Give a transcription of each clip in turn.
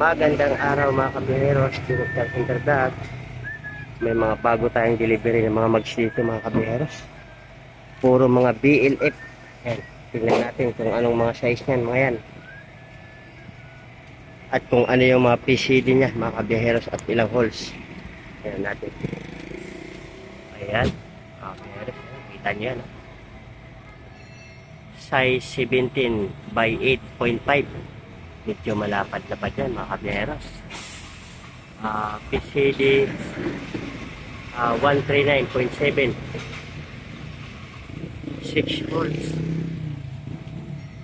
Magandang araw mga kabineros, Director Interdat. May mga bago tayong delivery ng mga mags dito mga kabineros. Puro mga BLF. Yan. Tingnan natin kung anong mga size niyan mga yan. At kung ano yung mga PCD niya mga kabineros at ilang holes. Tingnan natin. Ayan. Mga kabineros. Kita niyo yan. ah. Size 17 by 8.5 medyo malapad-lapad yan mga kabyeros. Ah, PCD ah, 139.7 6 volts.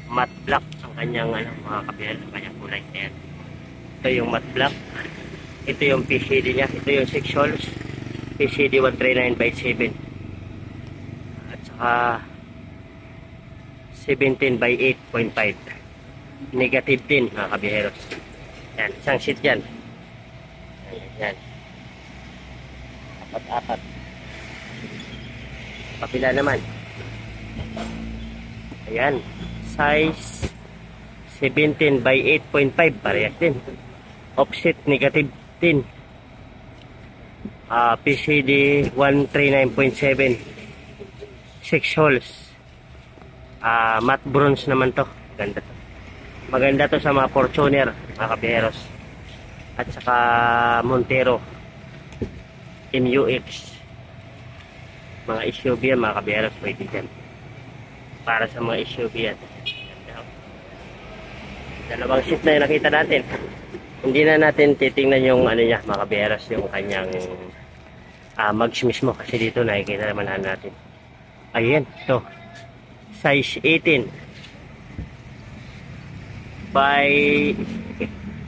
Matte black ang kanyang ano, mga kabyeros, ang kanyang kulay. Ayan. ito yung matte black. Ito yung PCD niya. Ito yung 6 volts. PCD 139 by 7 at saka 17 by 8.5 negative din mga kabiheros. Yan, isang sheet yan. Yan, yan. Apat-apat. Kapila naman. Ayan. Size 17 by 8.5. Parehas din. Offset negative din. Ah, PCD 139.7. 6 holes. Ah, matte bronze naman to. Ganda to. Maganda to sa mga Fortuner, mga kabiheros. At saka Montero. MUX. Mga SUV yan, mga kabiheros, pwede dyan. Para sa mga SUV yan. Dalawang seat na yung nakita natin. Hindi na natin titingnan yung ano niya, mga kabiheros, yung kanyang ah mags mismo. Kasi dito nakikita naman natin. Ayan, to. Size 18 by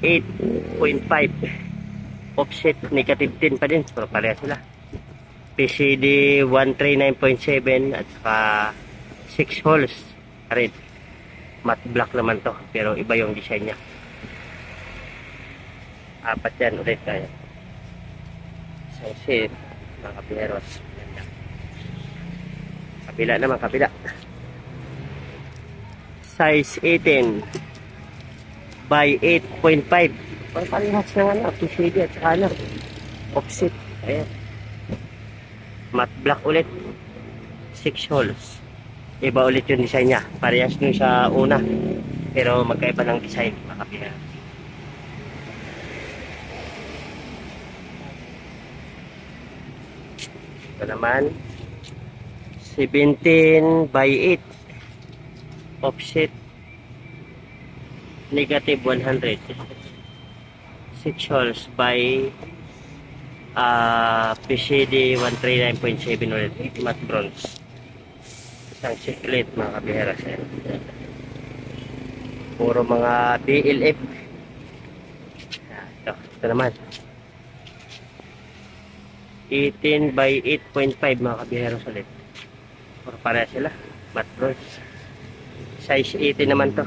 8.5 offset negative 10 pa din pero pareha sila. PCD 139.7 at saka 6 holes. Red. Matte black naman to pero iba yung design niya. Apat yan ulit kaya isang set mga Ganda. kabila naman kabila. Size 18 by 8.5. Parang parehas ng ano, PCD at saka ano, offset. Ayan. Matte black ulit. 6 holes. Iba ulit yung design niya. Parehas nung sa una. Pero magkaiba ng design. Makapila. Ito naman. 17 by 8. Offset negative 100 6 holes by uh, PCD 139.7 ulit. Matte bronze. Isang chiclet mga kabiheras yan puro mga BLF ito, ito naman. 18 by 8.5 mga kabiheras ulit. Puro pareha sila. Matte bronze. Size 80 naman to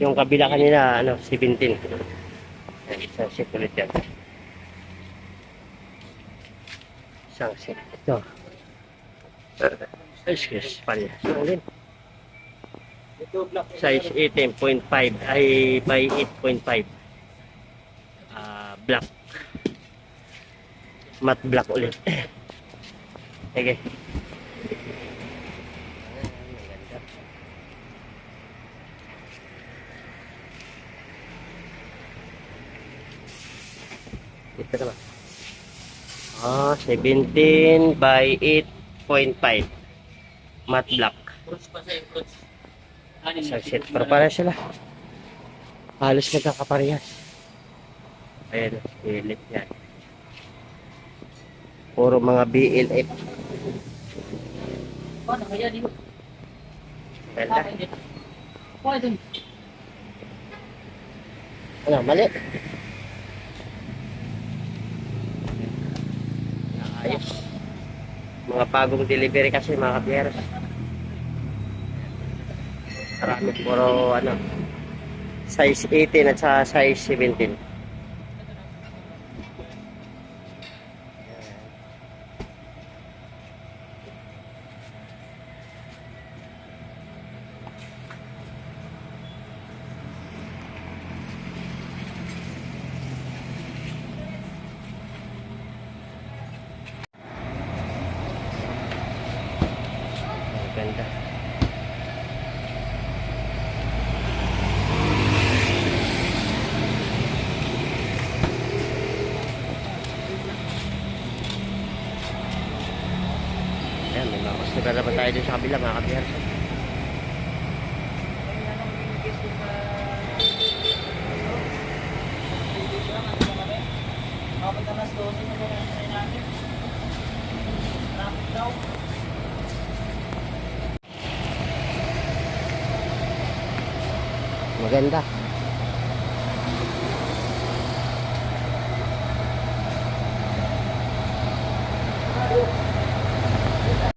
yung kabila kanina, ano, 17. Yan, isang set ulit yan. Isang set. Ito. Excuse, pala. Ulit. Size 18.5 ay by 8.5. Ah, black. Matte black ulit. Sige. Ito naman. Ah, 17 by 8.5. Matte black. Isang set. Pero para sila. Halos nagkakaparehas. Ayan, bilit yan. Puro mga BLF. Ano kaya di? Ganda. Ano, mali. Ayos. Mga bagong delivery kasi mga kapieros. Marami puro ano. Size 18 at saka size 17. Ganda. Ayan, may mga customer naman tayo din sa kabila mga kabihar. Kapag na mas 12 na natin. Traffic. Maganda.